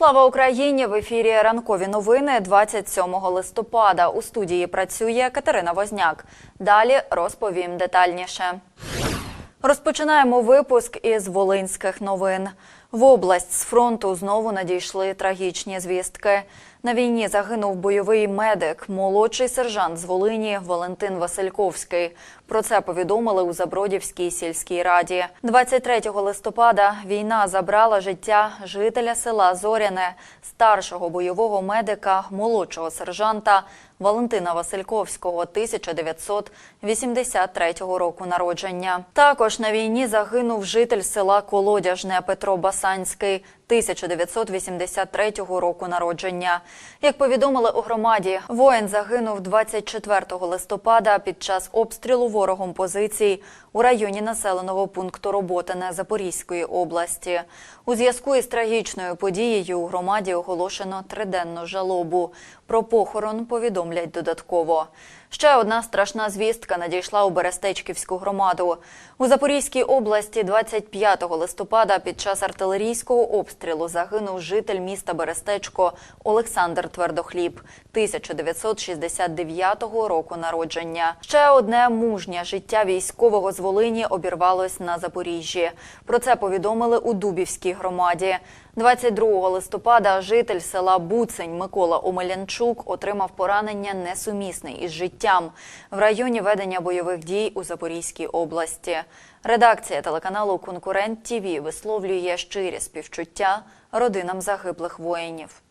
Слава Україні! В ефірі ранкові новини 27 листопада. У студії працює Катерина Возняк. Далі розповім детальніше. Розпочинаємо випуск із волинських новин. В область з фронту знову надійшли трагічні звістки. На війні загинув бойовий медик, молодший сержант з Волині Валентин Васильковський. Про це повідомили у Забродівській сільській раді. 23 листопада війна забрала життя жителя села Зоряне, старшого бойового медика, молодшого сержанта Валентина Васильковського 1983 року народження. Також на війні загинув житель села Колодяжне Петро Басанський 1983 року народження. Як повідомили у громаді, воїн загинув 24 листопада під час обстрілу ворогом позицій у районі населеного пункту Роботине Запорізької області. У зв'язку із трагічною подією у громаді оголошено триденну жалобу. Про похорон повідомлять додатково. Ще одна страшна звістка надійшла у Берестечківську громаду. У Запорізькій області 25 листопада під час артилерійського обстрілу загинув житель міста Берестечко Олександр Твердохліб 1969 року народження. Ще одне мужнє життя військового з Волині обірвалось на Запоріжжі. Про це повідомили у Дубівській громаді. 22 листопада житель села Буцень Микола Омелянчук отримав поранення несумісне із життям в районі ведення бойових дій у Запорізькій області. Редакція телеканалу Конкурент ТІВІ висловлює щирі співчуття родинам загиблих воїнів.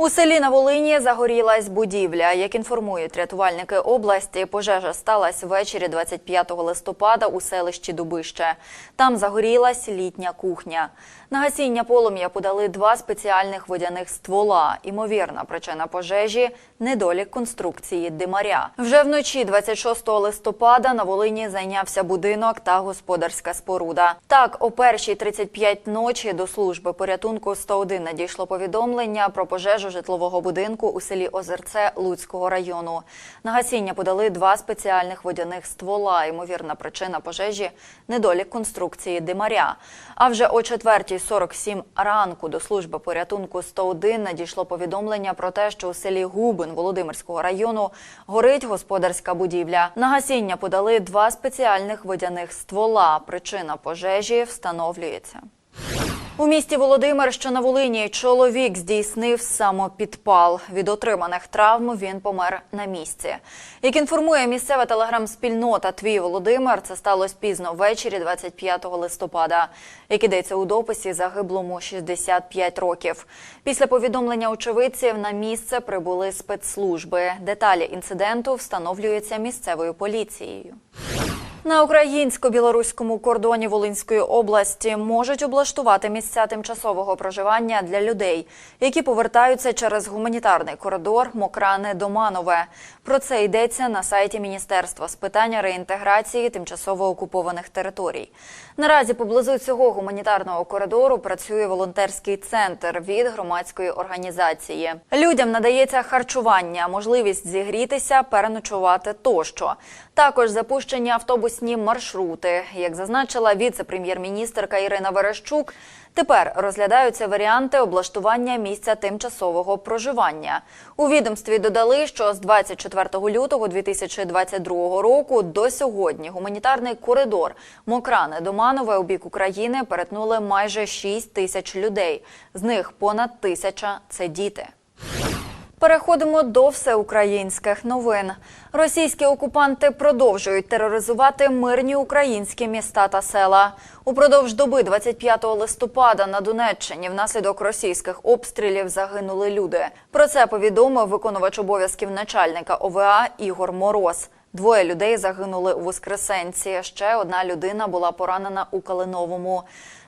У селі на Волині загорілась будівля. Як інформують рятувальники області, пожежа сталася ввечері 25 листопада у селищі Дубище. Там загорілась літня кухня. На гасіння полум'я подали два спеціальних водяних ствола. Імовірна причина пожежі недолік конструкції димаря. Вже вночі, 26 листопада, на Волині зайнявся будинок та господарська споруда. Так, о першій 35 ночі до служби порятунку 101 надійшло повідомлення про пожежу житлового будинку у селі Озерце Луцького району. На гасіння подали два спеціальних водяних ствола. Ймовірна причина пожежі недолік конструкції димаря. А вже о 4.47 ранку до служби порятунку 101 надійшло повідомлення про те, що у селі Губин Володимирського району горить господарська будівля. На гасіння подали два спеціальних водяних ствола. Причина пожежі встановлюється. У місті Володимир, що на Волині, чоловік здійснив самопідпал. Від отриманих травм він помер на місці. Як інформує місцева телеграм-спільнота Твій Володимир, це сталося пізно ввечері 25 листопада. Як ідеться у дописі, загиблому 65 років. Після повідомлення очевидців на місце прибули спецслужби. Деталі інциденту встановлюються місцевою поліцією. На українсько-білоруському кордоні Волинської області можуть облаштувати місця тимчасового проживання для людей, які повертаються через гуманітарний коридор Мокране Доманове. Про це йдеться на сайті Міністерства з питання реінтеграції тимчасово окупованих територій. Наразі поблизу цього гуманітарного коридору працює волонтерський центр від громадської організації. Людям надається харчування, можливість зігрітися, переночувати тощо. Також запущені автобусні маршрути. Як зазначила віце-прем'єр-міністрка Ірина Верещук, тепер розглядаються варіанти облаштування місця тимчасового проживання. У відомстві додали, що з 24 лютого 2022 року до сьогодні гуманітарний коридор Мокране Доманове у бік України перетнули майже 6 тисяч людей. З них понад тисяча це діти. Переходимо до всеукраїнських новин. Російські окупанти продовжують тероризувати мирні українські міста та села. Упродовж доби 25 листопада на Донеччині внаслідок російських обстрілів загинули люди. Про це повідомив виконувач обов'язків начальника ОВА Ігор Мороз. Двоє людей загинули у Воскресенці. Ще одна людина була поранена у Калиновому.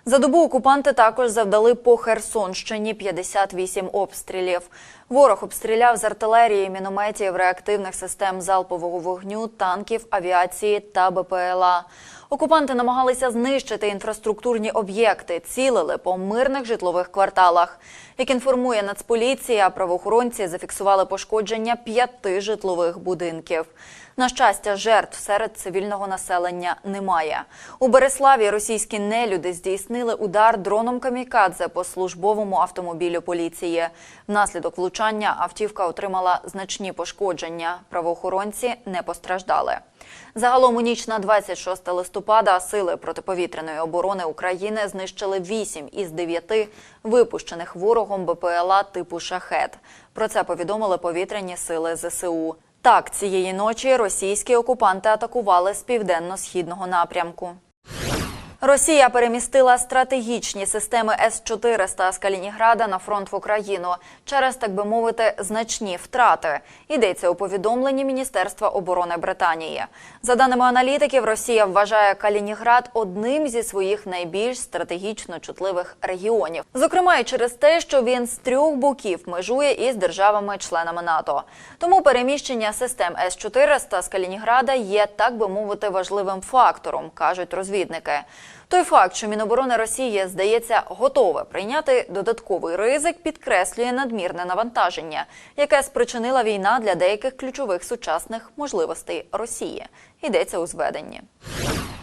За добу окупанти також завдали по Херсонщині 58 обстрілів. Ворог обстріляв з артилерії, мінометів, реактивних систем залпового вогню, танків, авіації та БПЛА. Окупанти намагалися знищити інфраструктурні об'єкти, цілили по мирних житлових кварталах. Як інформує Нацполіція, правоохоронці зафіксували пошкодження п'яти житлових будинків. На щастя, жертв серед цивільного населення немає. У Береславі російські нелюди здійснили удар дроном камікадзе по службовому автомобілю поліції. Внаслідок влучання автівка отримала значні пошкодження. Правоохоронці не постраждали. Загалом у ніч на 26 листопада сили протиповітряної оборони України знищили 8 із 9 випущених ворогом БПЛА типу «Шахет». Про це повідомили повітряні сили ЗСУ. Так, цієї ночі російські окупанти атакували з південно-східного напрямку. Росія перемістила стратегічні системи С-400 з Калінінграда на фронт в Україну через, так би мовити, значні втрати. Йдеться у повідомленні Міністерства оборони Британії. За даними аналітиків, Росія вважає Калінінград одним зі своїх найбільш стратегічно чутливих регіонів, зокрема і через те, що він з трьох боків межує із державами-членами НАТО. Тому переміщення систем С-400 з Калінінграда є, так би мовити, важливим фактором, кажуть розвідники. Той факт, що Міноборони Росії здається готове прийняти додатковий ризик, підкреслює надмірне навантаження, яке спричинила війна для деяких ключових сучасних можливостей Росії. Йдеться у зведенні.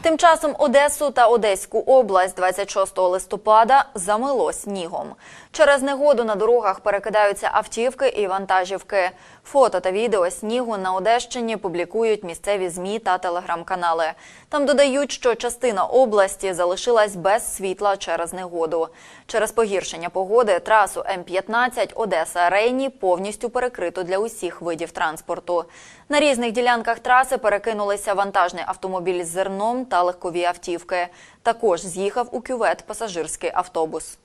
Тим часом Одесу та Одеську область 26 листопада замило снігом. Через негоду на дорогах перекидаються автівки і вантажівки. Фото та відео снігу на Одещині публікують місцеві змі та телеграм-канали. Там додають, що частина області залишилась без світла через негоду. Через погіршення погоди трасу М-15 Одеса Рейні повністю перекрито для усіх видів транспорту. На різних ділянках траси перекинулися вантажний автомобіль з зерном та легкові автівки. Також з'їхав у кювет пасажирський автобус.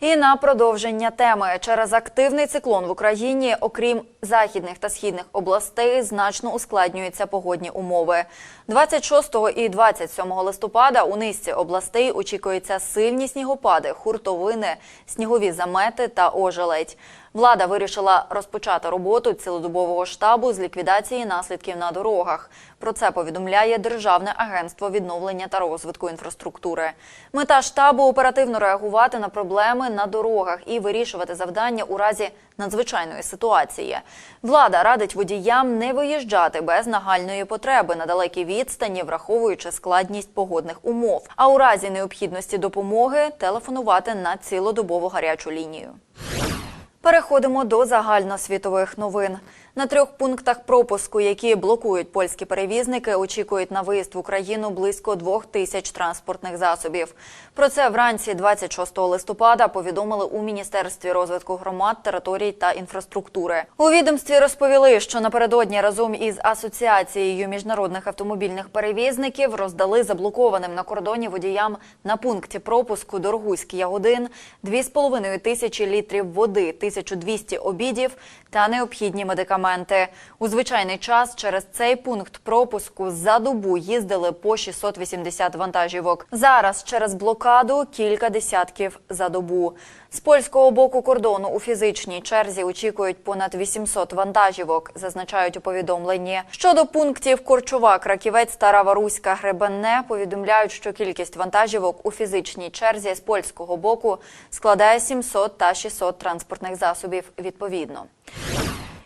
І на продовження теми. Через активний циклон в Україні, окрім західних та східних областей, значно ускладнюються погодні умови. 26 і 27 листопада у низці областей очікуються сильні снігопади, хуртовини, снігові замети та ожеледь. Влада вирішила розпочати роботу цілодобового штабу з ліквідації наслідків на дорогах. Про це повідомляє Державне агентство відновлення та розвитку інфраструктури. Мета штабу оперативно реагувати на проблеми на дорогах і вирішувати завдання у разі надзвичайної ситуації. Влада радить водіям не виїжджати без нагальної потреби на далекі відстані, враховуючи складність погодних умов. А у разі необхідності допомоги телефонувати на цілодобову гарячу лінію. Переходимо до загальносвітових новин. На трьох пунктах пропуску, які блокують польські перевізники, очікують на виїзд в Україну близько двох тисяч транспортних засобів. Про це вранці 26 листопада повідомили у Міністерстві розвитку громад, територій та інфраструктури. У відомстві розповіли, що напередодні разом із асоціацією міжнародних автомобільних перевізників роздали заблокованим на кордоні водіям на пункті пропуску Дорогуський Ягодин 2,5 тисячі літрів води, 1200 обідів та необхідні медикаменти. У звичайний час через цей пункт пропуску за добу їздили по 680 вантажівок. Зараз через блокаду кілька десятків за добу. З польського боку кордону у фізичній черзі очікують понад 800 вантажівок, зазначають у повідомленні. Щодо пунктів Корчова, Краківець та Раваруська Гребенне повідомляють, що кількість вантажівок у фізичній черзі з польського боку складає 700 та 600 транспортних засобів відповідно.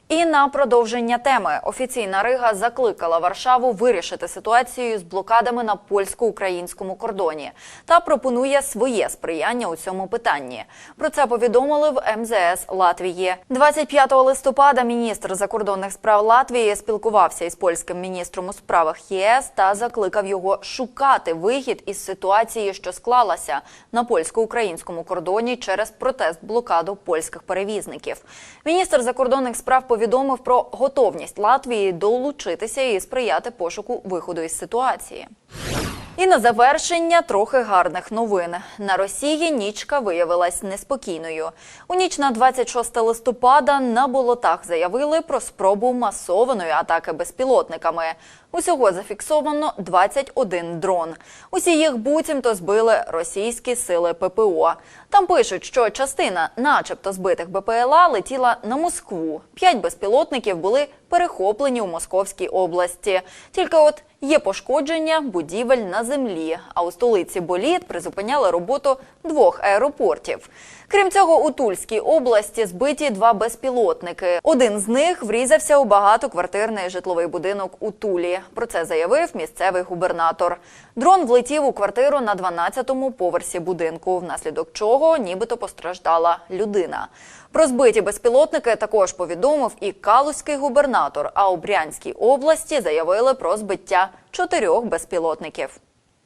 І на продовження теми офіційна Рига закликала Варшаву вирішити ситуацію з блокадами на польсько-українському кордоні та пропонує своє сприяння у цьому питанні. Про це повідомили в МЗС Латвії. 25 листопада міністр закордонних справ Латвії спілкувався із польським міністром у справах ЄС та закликав його шукати вихід із ситуації, що склалася на польсько-українському кордоні через протест блокаду польських перевізників. Міністр закордонних справ повідомив про готовність Латвії долучитися і сприяти пошуку виходу із ситуації. І на завершення трохи гарних новин. На Росії нічка виявилась неспокійною. У ніч на 26 листопада на болотах заявили про спробу масованої атаки безпілотниками. Усього зафіксовано 21 дрон. Усі їх буцімто збили російські сили ППО. Там пишуть, що частина, начебто збитих БПЛА, летіла на Москву. П'ять безпілотників були перехоплені у Московській області. Тільки от Є пошкодження будівель на землі. А у столиці Боліт призупиняли роботу двох аеропортів. Крім цього, у Тульській області збиті два безпілотники. Один з них врізався у багатоквартирний житловий будинок у Тулі. Про це заявив місцевий губернатор. Дрон влетів у квартиру на 12-му поверсі будинку, внаслідок чого нібито постраждала людина. Про збиті безпілотники також повідомив і калузький губернатор. А у Брянській області заявили про збиття чотирьох безпілотників.